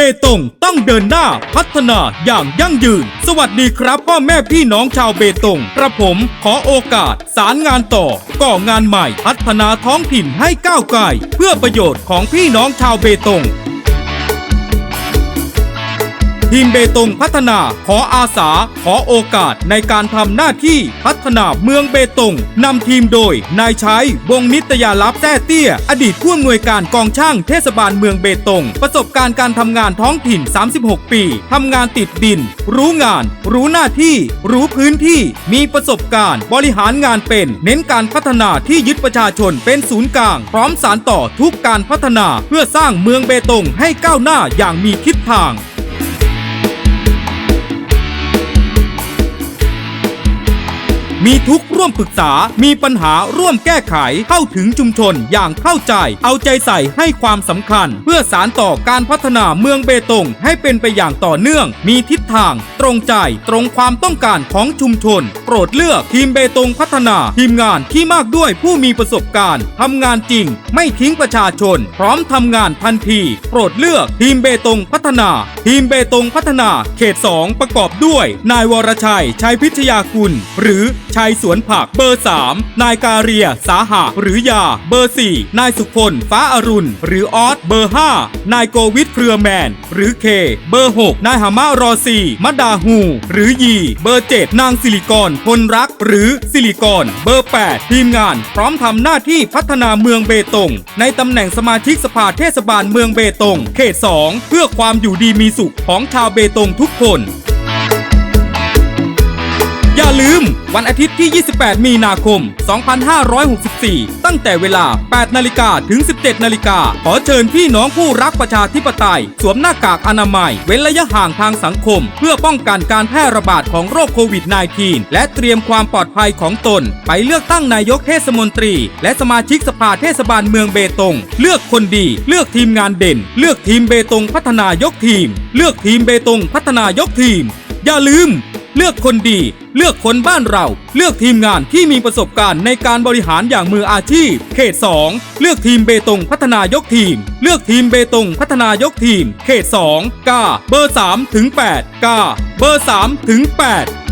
เบตงต้องเดินหน้าพัฒนาอย่างยั่งยืน สวัสดีครับพ่อแม่พี่น้องชาวเบตงกระผมขอโอกาสสารงานต่อ ก่องานใหม่พัฒนาท้องถิ่นให้ก้าวไกลเพื่อประโยชน์ของพี่น้องชาวเบตง ทีมเบตงพัฒนาขออาสา ขอโอกาสในการทำหน้าที่พัฒนาเมืองเบตงนำทีมโดย นายชัยวงนิตยาลับแต้เตี้ย อดีตผู้อำนวยการกองช่างเทศบาลเมืองเบตง ประสบการณ์การทำงานท้องถิ่น 36 ปีทำงานติดดิน รู้งาน รู้หน้าที่ รู้พื้นที่ มีประสบการณ์ บริหารงานเป็น เน้นการพัฒนาที่ยึดประชาชนเป็นศูนย์กลาง พร้อมสารต่อทุกการพัฒนาเพื่อสร้างเมืองเบตงให้ก้าวหน้าอย่างมีทิศทาง มีทุกข์ร่วมปรึกษา มีปัญหาร่วมแก้ไข เข้าถึงชุมชนอย่างเข้าใจ เอาใจใส่ให้ความสำคัญ เพื่อสารต่อการพัฒนาเมืองเบตง ให้เป็นไปอย่างต่อเนื่อง มีทิศทาง ตรงใจ ตรงความต้องการของชุมชน โปรดเลือกทีมเบตงพัฒนา ทีมงานที่มากด้วยผู้มีประสบการณ์ทำงานจริง ไม่ทิ้งประชาชน พร้อมทำงานทันที โปรดเลือกทีมเบตงพัฒนา ทีมเบตงพัฒนา เขต 2 ประกอบด้วย นายวรชัย ชัยพิทยากุล หรือชัยสวนผัก เบอร์ 3 นายกาเรีย สาหะ หรือยา เบอร์ 4 นายสุพล ฟ้าอรุณ หรือออส เบอร์ 5 นายโกวิทเครือแมน หรือเค เบอร์ 6 นายหามารอซีมัดดาฮู หรือยี เบอร์ 7 นางสิริกรพลรัก หรือสิริกร เบอร์ 8 ทีมงาน พร้อมทำหน้าที่พัฒนาเมืองเบตง ในตำแหน่งสมาชิกสภาเทศบาลเมืองเบตง เขต 2 เพื่อความอยู่ดีมีสุขของชาวเบตงทุกคน อย่าลืม วันอาทิตย์ที่ 28 มีนาคม 2564 ตั้งแต่เวลา 8 นาฬิกาถึง 17 นาฬิกา ขอเชิญพี่น้องผู้รักประชาธิปไตย สวมหน้ากากอนามัย เว้นระยะห่างทางสังคม เพื่อป้องกันการแพร่ระบาดของโรคโควิด -19 และเตรียมความปลอดภัยของตน ไปเลือกตั้งนายกเทศมนตรี และสมาชิกสภาเทศบาลเมืองเบตง เลือกคนดี เลือกทีมงานเด่น เลือกทีมเบตงพัฒนายกทีม เลือกทีมเบตงพัฒนายกทีม อย่าลืม เลือกคนดี เลือกคนบ้านเรา เลือกทีมงานที่มีประสบการณ์ในการบริหารอย่างมืออาชีพ เขต 2 เลือกทีมเบตงพัฒนายกทีม เลือกทีมเบตงพัฒนายกทีม เขต 2 กา เบอร์ 3 ถึง 8 กา เบอร์ 3 ถึง 8